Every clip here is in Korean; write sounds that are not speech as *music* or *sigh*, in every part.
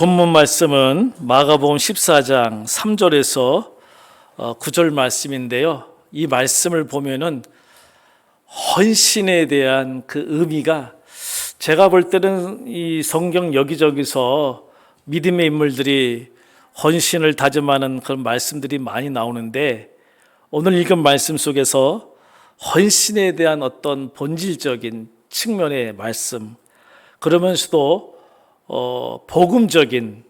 본문 말씀은 마가복음 14장 3절에서 9절 말씀인데요. 이 말씀을 보면은 헌신에 대한 그 의미가 제가 볼 때는 이 성경 여기저기서 믿음의 인물들이 헌신을 다짐하는 그런 말씀들이 많이 나오는데 오늘 읽은 말씀 속에서 헌신에 대한 어떤 본질적인 측면의 말씀 그러면서도 어, 복음적인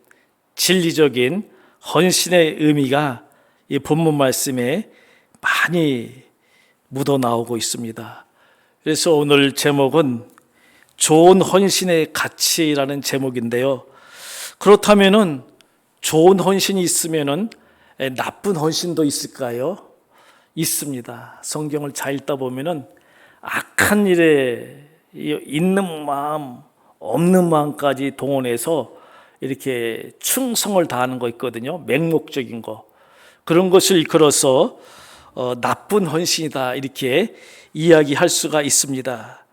진리적인 헌신의 의미가 이 본문 말씀에 많이 묻어 나오고 있습니다. 그래서 오늘 제목은 좋은 헌신의 가치라는 제목인데요. 그렇다면은 좋은 헌신이 있으면은 나쁜 헌신도 있을까요? 있습니다. 성경을 잘 읽다 보면은 악한 일에 있는 마음, 없는 마음까지 동원해서 이렇게 충성을 다하는 거 있거든요. 맹목적인 거. 그런 것을 이끌어서 어, 나쁜 헌신이다 이렇게 이야기할 수가 있습니다.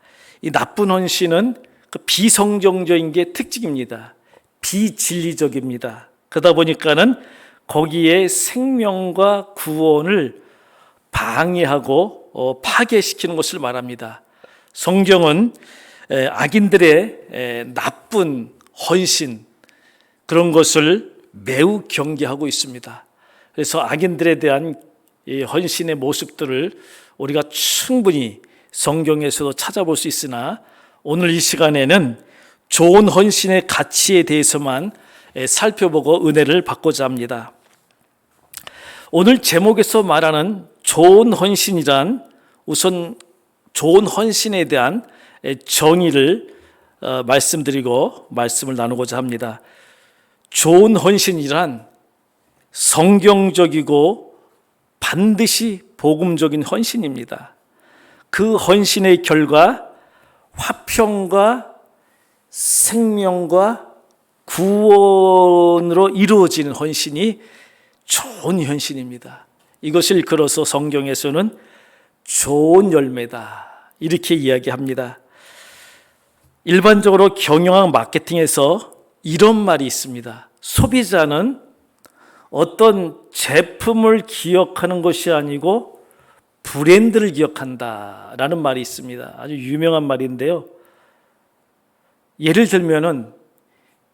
이 나쁜 헌신은 그 비성경적인 게 특징입니다. 비진리적입니다. 그러다 보니까는 거기에 생명과 구원을 방해하고 어, 파괴시키는 것을 말합니다. 성경은 악인들의 나쁜 헌신 그런 것을 매우 경계하고 있습니다. 그래서 악인들에 대한 헌신의 모습들을 우리가 충분히 성경에서도 찾아볼 수 있으나 오늘 이 시간에는 좋은 헌신의 가치에 대해서만 살펴보고 은혜를 받고자 합니다. 오늘 제목에서 말하는 좋은 헌신이란 우선 좋은 헌신에 대한 정의를 어, 말씀드리고 말씀을 나누고자 합니다. 좋은 헌신이란 성경적이고 반드시 복음적인 헌신입니다. 그 헌신의 결과 화평과 생명과 구원으로 이루어지는 헌신이 좋은 헌신입니다. 이것을 걸어서 성경에서는 좋은 열매다. 이렇게 이야기합니다. 일반적으로 경영학 마케팅에서 이런 말이 있습니다. 소비자는 어떤 제품을 기억하는 것이 아니고 브랜드를 기억한다 라는 말이 있습니다. 아주 유명한 말인데요. 예를 들면은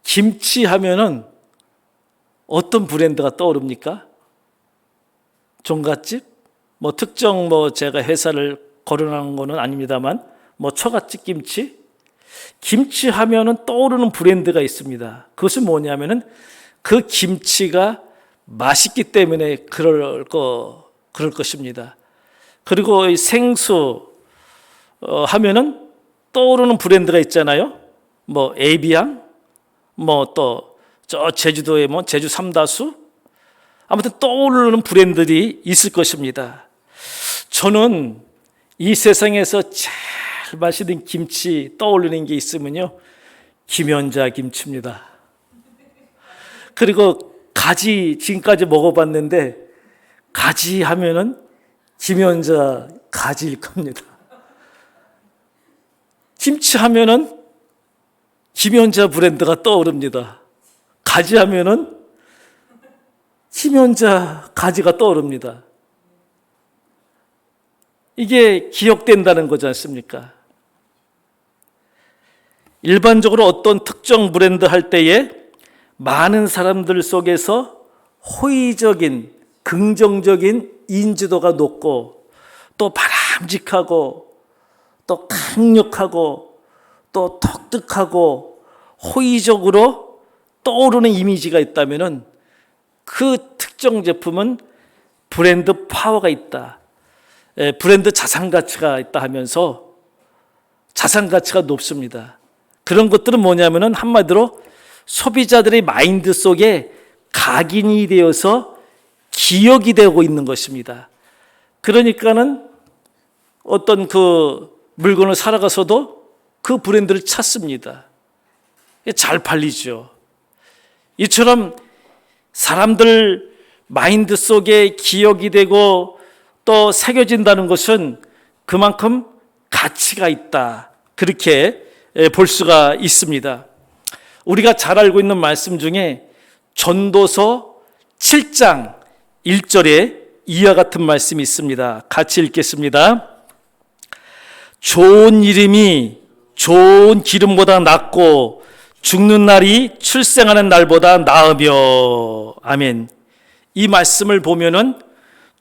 김치 하면은 어떤 브랜드가 떠오릅니까? 종갓집? 뭐 특정 뭐 제가 회사를 거론하는 거는 아닙니다만 뭐 처갓집 김치? 김치 하면은 떠오르는 브랜드가 있습니다. 그것은 뭐냐면은 그 김치가 맛있기 때문에 그럴 거 그럴 것입니다. 그리고 생수 어, 하면은 떠오르는 브랜드가 있잖아요. 뭐 에비앙, 뭐 또 저 제주도에 뭐 제주 삼다수, 아무튼 떠오르는 브랜드들이 있을 것입니다. 저는 이 세상에서 제일 맛있는 김치 떠올리는 게 있으면요. 김연자 김치입니다. 그리고 가지 지금까지 먹어봤는데 가지 하면은 김연자 가지일 겁니다. 김치 하면은 김연자 브랜드가 떠오릅니다. 가지 하면은 김연자 가지가 떠오릅니다. 이게 기억된다는 거지 않습니까? 일반적으로 어떤 특정 브랜드 할 때에 많은 사람들 속에서 호의적인 긍정적인 인지도가 높고 또 바람직하고 또 강력하고 또 독특하고 호의적으로 떠오르는 이미지가 있다면은 그 특정 제품은 브랜드 파워가 있다. 브랜드 자산 가치가 있다 하면서 자산 가치가 높습니다. 그런 것들은 뭐냐면은 한마디로 소비자들의 마인드 속에 각인이 되어서 기억이 되고 있는 것입니다. 그러니까는 어떤 그 물건을 살아가서도 그 브랜드를 찾습니다. 잘 팔리죠. 이처럼 사람들 마인드 속에 기억이 되고 또 새겨진다는 것은 그만큼 가치가 있다. 그렇게 볼 수가 있습니다. 우리가 잘 알고 있는 말씀 중에 전도서 7장 1절에 이와 같은 말씀이 있습니다. 같이 읽겠습니다. 좋은 이름이 좋은 기름보다 낫고 죽는 날이 출생하는 날보다 나으며 아멘. 이 말씀을 보면은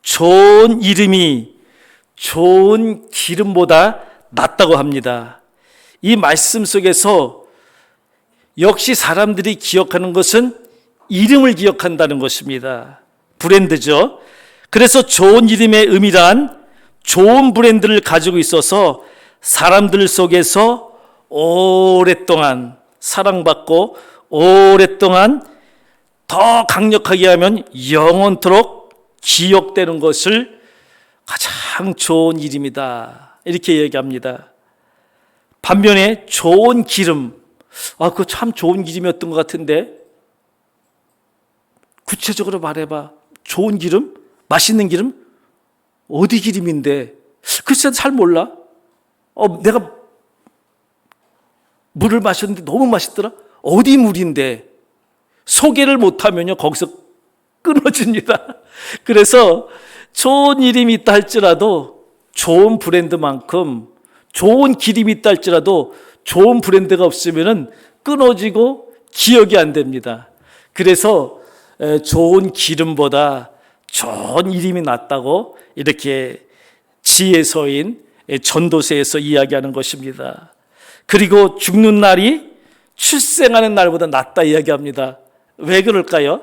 좋은 이름이 좋은 기름보다 낫다고 합니다. 이 말씀 속에서 역시 사람들이 기억하는 것은 이름을 기억한다는 것입니다. 브랜드죠. 그래서 좋은 이름의 의미란 좋은 브랜드를 가지고 있어서 사람들 속에서 오랫동안 사랑받고 오랫동안 더 강력하게 하면 영원토록 기억되는 것을 가장 좋은 이름이다. 이렇게 얘기합니다. 반면에 좋은 기름, 아, 그거 참 좋은 기름이었던 것 같은데, 구체적으로 말해봐. 좋은 기름? 맛있는 기름? 어디 기름인데? 글쎄, 잘 몰라. 어, 내가 물을 마셨는데 너무 맛있더라? 어디 물인데? 소개를 못하면요, 거기서 끊어집니다. *laughs* 그래서 좋은 이름이 있다 할지라도 좋은 브랜드만큼 좋은 기름이 있다 할지라도 좋은 브랜드가 없으면은 끊어지고 기억이 안 됩니다. 그래서 좋은 기름보다 좋은 이름이 낫다고 이렇게 지혜서인 전도서에서 이야기하는 것입니다. 그리고 죽는 날이 출생하는 날보다 낫다 이야기합니다. 왜 그럴까요?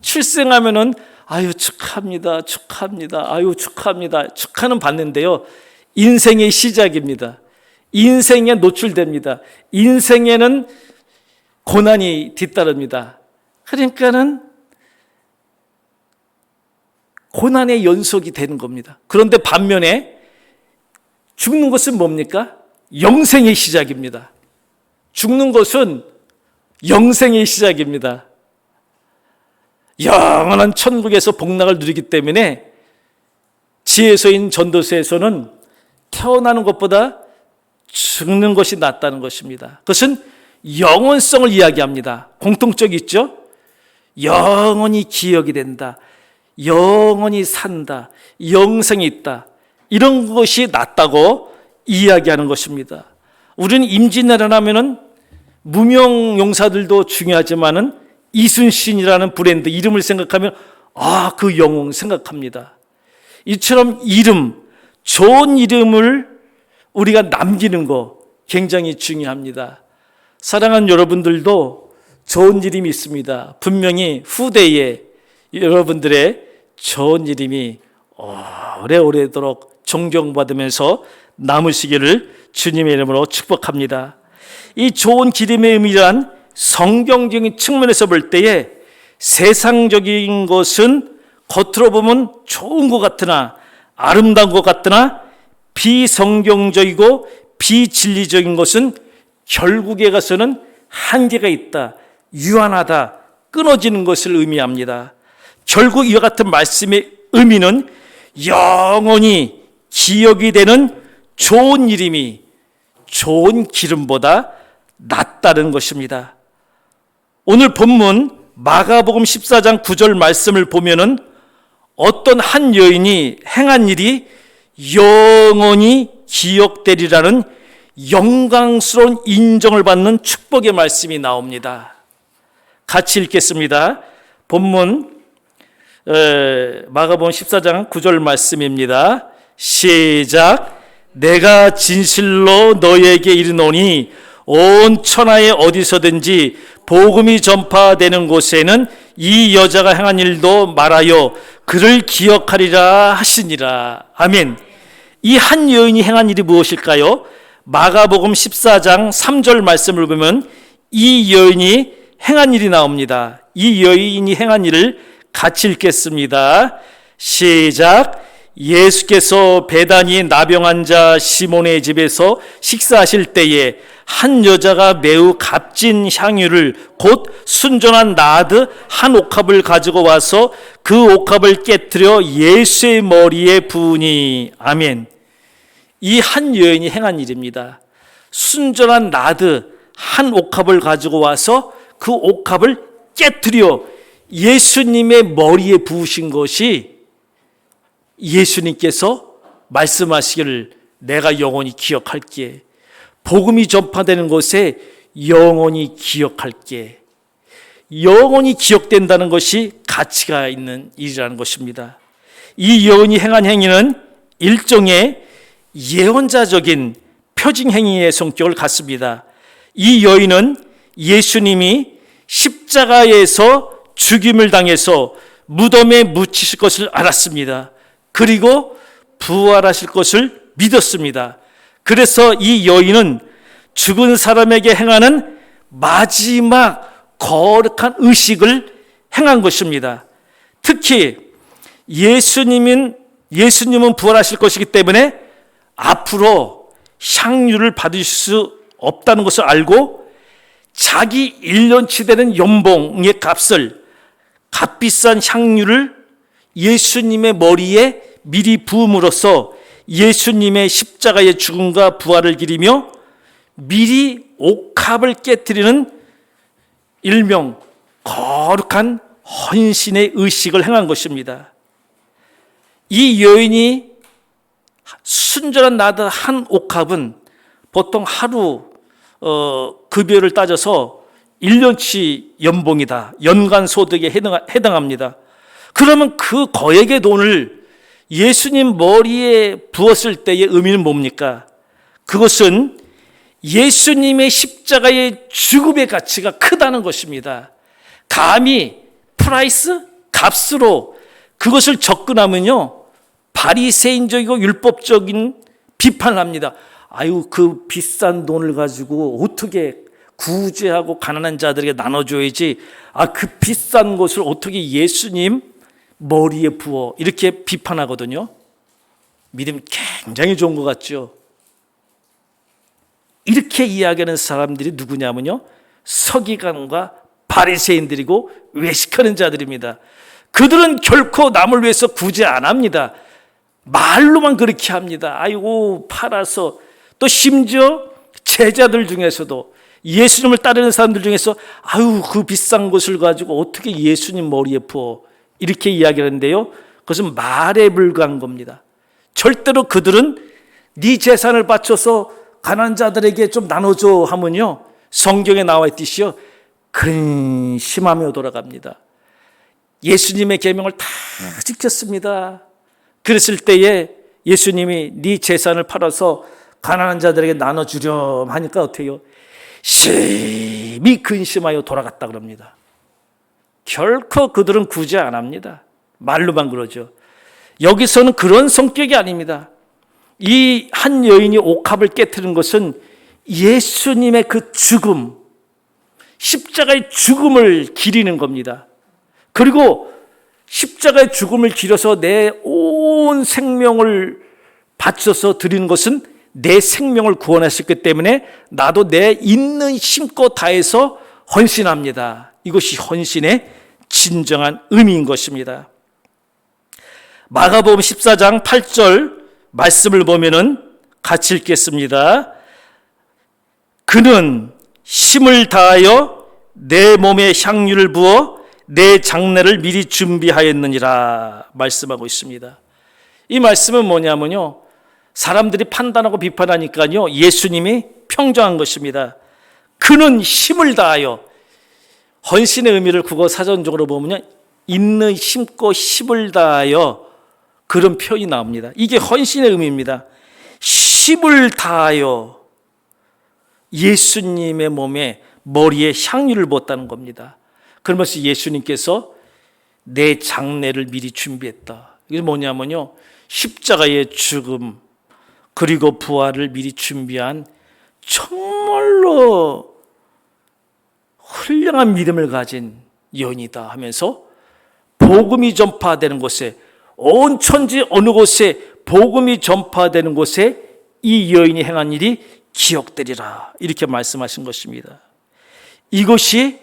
출생하면은 아유 축하합니다. 축하합니다. 아유 축하합니다. 축하는 받는데요. 인생의 시작입니다. 인생에 노출됩니다. 인생에는 고난이 뒤따릅니다. 그러니까는 고난의 연속이 되는 겁니다. 그런데 반면에 죽는 것은 뭡니까? 영생의 시작입니다. 죽는 것은 영생의 시작입니다. 영원한 천국에서 복락을 누리기 때문에 지혜서인 전도서에서는 태어나는 것보다 죽는 것이 낫다는 것입니다. 그것은 영원성을 이야기합니다. 공통적이 있죠? 영원히 기억이 된다. 영원히 산다. 영생이 있다. 이런 것이 낫다고 이야기하는 것입니다. 우리는 임진왜란 하면은 무명 용사들도 중요하지만은 이순신이라는 브랜드 이름을 생각하면 아, 그 영웅 생각합니다. 이처럼 이름, 좋은 이름을 우리가 남기는 거 굉장히 중요합니다. 사랑하는 여러분들도 좋은 이름이 있습니다. 분명히 후대에 여러분들의 좋은 이름이 오래오래도록 존경받으면서 남으시기를 주님의 이름으로 축복합니다. 이 좋은 기름의 의미란 성경적인 측면에서 볼 때에 세상적인 것은 겉으로 보면 좋은 것 같으나 아름다운 것 같으나 비성경적이고 비진리적인 것은 결국에 가서는 한계가 있다, 유한하다, 끊어지는 것을 의미합니다. 결국 이와 같은 말씀의 의미는 영원히 기억이 되는 좋은 이름이 좋은 기름보다 낫다는 것입니다. 오늘 본문 마가복음 14장 9절 말씀을 보면은 어떤 한 여인이 행한 일이 영원히 기억되리라는 영광스러운 인정을 받는 축복의 말씀이 나옵니다. 같이 읽겠습니다. 본문 마가복음 14장 9절 말씀입니다. 시작. 내가 진실로 너에게 이르노니 온 천하에 어디서든지 복음이 전파되는 곳에는 이 여자가 행한 일도 말하여 그를 기억하리라 하시니라. 아멘. 이 한 여인이 행한 일이 무엇일까요? 마가복음 14장 3절 말씀을 보면 이 여인이 행한 일이 나옵니다. 이 여인이 행한 일을 같이 읽겠습니다. 시작. 예수께서 배단이 나병한 자 시몬의 집에서 식사하실 때에 한 여자가 매우 값진 향유를 곧 순전한 나드 한 옥합을 가지고 와서 그 옥합을 깨뜨려 예수의 머리에 부으니 아멘. 이 한 여인이 행한 일입니다. 순전한 나드 한 옥합을 가지고 와서 그 옥합을 깨뜨려 예수님의 머리에 부으신 것이 예수님께서 말씀하시기를 내가 영원히 기억할게. 복음이 전파되는 곳에 영원히 기억할 게. 영원히 기억된다는 것이 가치가 있는 일이라는 것입니다. 이 여인이 행한 행위는 일종의 예언자적인 표징 행위의 성격을 갖습니다. 이 여인은 예수님이 십자가에서 죽임을 당해서 무덤에 묻히실 것을 알았습니다. 그리고 부활하실 것을 믿었습니다. 그래서 이 여인은 죽은 사람에게 행하는 마지막 거룩한 의식을 행한 것입니다. 특히 예수님은 예수님은 부활하실 것이기 때문에 앞으로 향유를 받으실 수 없다는 것을 알고 자기 1년치 되는 연봉의 값을 값비싼 향유를 예수님의 머리에 미리 부음으로써 예수님의 십자가의 죽음과 부활을 기리며 미리 옥합을 깨뜨리는 일명 거룩한 헌신의 의식을 행한 것입니다. 이 여인이 순전한 나다 한 옥합은 보통 하루 어, 급여를 따져서 1년치 연봉이다. 연간 소득에 해당합니다. 그러면 그 거액의 돈을 예수님 머리에 부었을 때의 의미는 뭡니까? 그것은 예수님의 십자가의 죽음의 가치가 크다는 것입니다. 감히 프라이스 값으로 그것을 접근하면요 바리새인적이고 율법적인 비판을 합니다. 아유 그 비싼 돈을 가지고 어떻게 구제하고 가난한 자들에게 나눠줘야지 아 그 비싼 것을 어떻게 예수님 머리에 부어 이렇게 비판하거든요. 믿음 굉장히 좋은 것 같죠. 이렇게 이야기하는 사람들이 누구냐면요. 서기관과 바리새인들이고 외식하는 자들입니다. 그들은 결코 남을 위해서 구제 안 합니다. 말로만 그렇게 합니다. 아이고 팔아서 또 심지어 제자들 중에서도 예수님을 따르는 사람들 중에서 아유 그 비싼 것을 가지고 어떻게 예수님 머리에 부어 이렇게 이야기하는데요. 그것은 말에 불과한 겁니다. 절대로 그들은 네 재산을 바쳐서 가난 자들에게 좀 나눠줘 하면요. 성경에 나와 있듯이요. 근심하며 돌아갑니다. 예수님의 계명을 다 지켰습니다. 그랬을 때에 예수님이 네 재산을 팔아서 가난한 자들에게 나눠주렴 하니까 어때요? 심히 근심하여 돌아갔다 그럽니다. 결코 그들은 구제 안 합니다. 말로만 그러죠. 여기서는 그런 성격이 아닙니다. 이 한 여인이 옥합을 깨뜨린 것은 예수님의 그 죽음, 십자가의 죽음을 기리는 겁니다. 그리고 십자가의 죽음을 기려서 내 온 생명을 바쳐서 드리는 것은 내 생명을 구원하셨기 때문에 나도 내 있는 힘껏 다해서 헌신합니다. 이것이 헌신의 진정한 의미인 것입니다. 마가복음 14장 8절 말씀을 보면은 같이 읽겠습니다. 그는 힘을 다하여 내 몸에 향유를 부어 내 장례를 미리 준비하였느니라 말씀하고 있습니다. 이 말씀은 뭐냐면요. 사람들이 판단하고 비판하니까요. 예수님이 평정한 것입니다. 그는 힘을 다하여 헌신의 의미를 국어 사전적으로 보면 있는 힘고 힘을 다하여 그런 표현이 나옵니다. 이게 헌신의 의미입니다. 힘을 다하여 예수님의 몸에 머리에 향유를 부었다는 겁니다. 그러면서 예수님께서 내 장례를 미리 준비했다. 이게 뭐냐면요. 십자가의 죽음, 그리고 부활을 미리 준비한 정말로 훌륭한 믿음을 가진 연이다 하면서 복음이 전파되는 곳에 온 천지 어느 곳에 복음이 전파되는 곳에 이 여인이 행한 일이 기억되리라 이렇게 말씀하신 것입니다. 이것이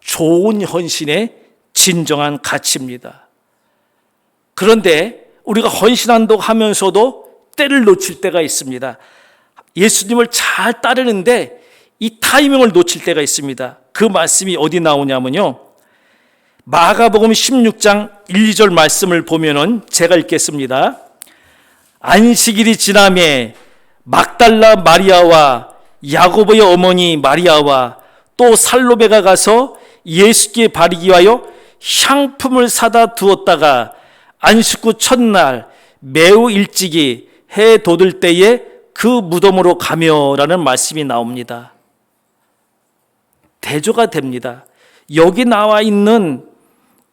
좋은 헌신의 진정한 가치입니다. 그런데 우리가 헌신한다고 하면서도 때를 놓칠 때가 있습니다. 예수님을 잘 따르는데 이 타이밍을 놓칠 때가 있습니다. 그 말씀이 어디 나오냐면요. 마가복음 16장 1, 2절 말씀을 보면은 제가 읽겠습니다. 안식일이 지남에 막달라 마리아와 야고보의 어머니 마리아와 또 살로베가 가서 예수께 바르기 위하여 향품을 사다 두었다가 안식 후 첫날 매우 일찍이 해 돋을 때에 그 무덤으로 가며라는 말씀이 나옵니다. 대조가 됩니다. 여기 나와 있는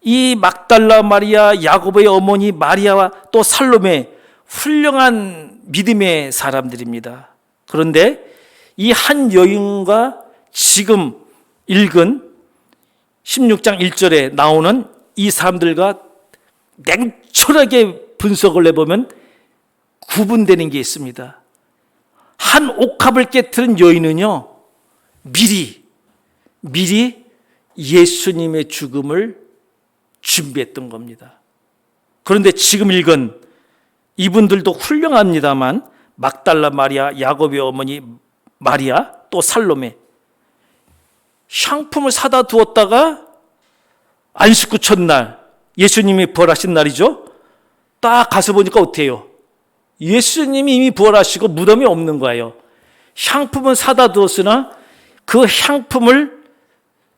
이 막달라 마리아, 야고보의 어머니 마리아와 또 살롬의 훌륭한 믿음의 사람들입니다. 그런데 이 한 여인과 지금 읽은 16장 1절에 나오는 이 사람들과 냉철하게 분석을 해보면 구분되는 게 있습니다. 한 옥합을 깨뜨린 여인은요, 미리, 미리 예수님의 죽음을 준비했던 겁니다. 그런데 지금 읽은 이분들도 훌륭합니다만 막달라 마리아, 야곱의 어머니 마리아, 또 살로메 향품을 사다 두었다가 안식구 첫날 예수님이 부활하신 날이죠. 딱 가서 보니까 어때요? 예수님이 이미 부활하시고 무덤이 없는 거예요. 향품은 사다 두었으나 그 향품을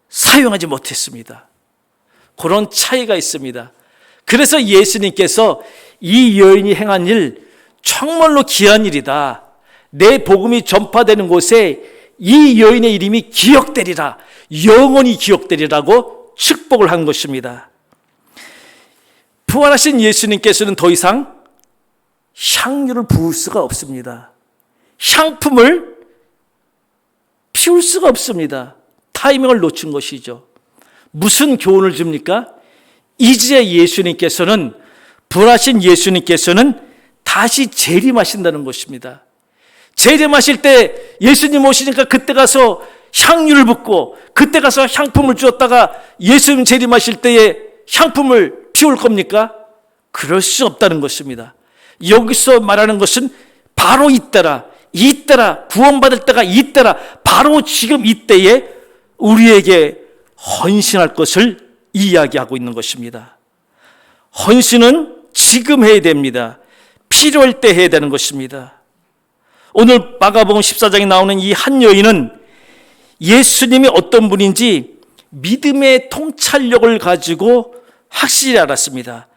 사용하지 못했습니다. 그런 차이가 있습니다. 그래서 예수님께서 이 여인이 행한 일 정말로 귀한 일이다. 내 복음이 전파되는 곳에 이 여인의 이름이 기억되리라. 영원히 기억되리라고 축복을 한 것입니다. 부활하신 예수님께서는 더 이상 향유를 부을 수가 없습니다. 향품을 피울 수가 없습니다. 타이밍을 놓친 것이죠. 무슨 교훈을 줍니까? 이제 예수님께서는 부활하신 예수님께서는 다시 재림하신다는 것입니다. 재림하실 때 예수님 오시니까 그때 가서 향유를 붓고 그때 가서 향품을 주었다가 예수님 재림하실 때에 향품을 피울 겁니까? 그럴 수 없다는 것입니다. 여기서 말하는 것은 바로 이때라, 이때라, 구원받을 때가 이때라, 바로 지금 이때에 우리에게 헌신할 것을 이야기하고 있는 것입니다. 헌신은 지금 해야 됩니다. 필요할 때 해야 되는 것입니다. 오늘 마가복음 14장에 나오는 이 한 여인은 예수님이 어떤 분인지 믿음의 통찰력을 가지고 확실히 알았습니다.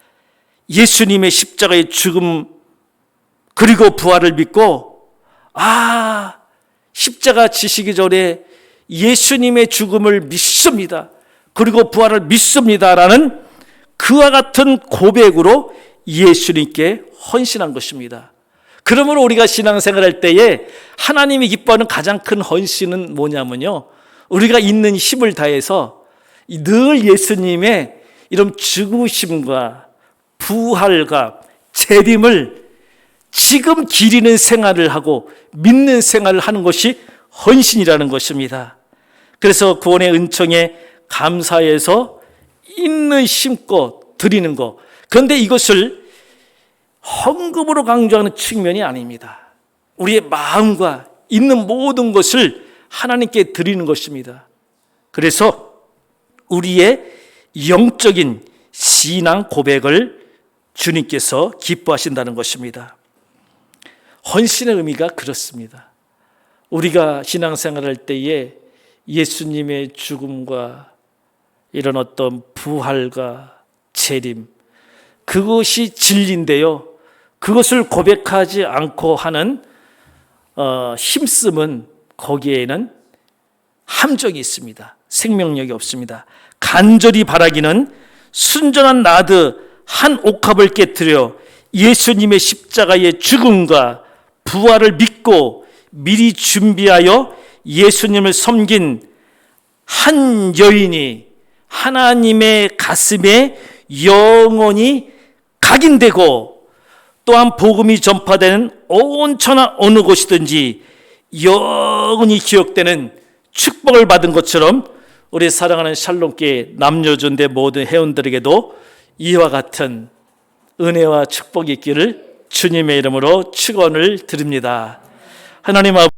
예수님의 십자가의 죽음 그리고 부활을 믿고 아 십자가 지시기 전에 예수님의 죽음을 믿습니다. 그리고 부활을 믿습니다라는 그와 같은 고백으로 예수님께 헌신한 것입니다. 그러므로 우리가 신앙생활 할 때에 하나님이 기뻐하는 가장 큰 헌신은 뭐냐면요. 우리가 있는 힘을 다해서 늘 예수님의 이런 죽으심과 부활과 재림을 지금 기리는 생활을 하고 믿는 생활을 하는 것이 헌신이라는 것입니다. 그래서 구원의 은총에 감사해서 있는 힘껏 드리는 것. 그런데 이것을 헌금으로 강조하는 측면이 아닙니다. 우리의 마음과 있는 모든 것을 하나님께 드리는 것입니다. 그래서 우리의 영적인 신앙 고백을 주님께서 기뻐하신다는 것입니다. 헌신의 의미가 그렇습니다. 우리가 신앙생활 할 때에 예수님의 죽음과 이런 어떤 부활과 재림, 그것이 진리인데요. 그것을 고백하지 않고 하는 어, 힘씀은 거기에는 함정이 있습니다. 생명력이 없습니다. 간절히 바라기는 순전한 나드 한 옥합을 깨뜨려 예수님의 십자가의 죽음과 부활을 믿고 미리 준비하여 예수님을 섬긴 한 여인이 하나님의 가슴에 영원히 각인되고 또한 복음이 전파되는 온 천하 어느 곳이든지 영원히 기억되는 축복을 받은 것처럼 우리 사랑하는 샬롬께 남녀존대 모든 회원들에게도 이와 같은 은혜와 축복이 있기를 주님의 이름으로 축원을 드립니다. 하나님 아버지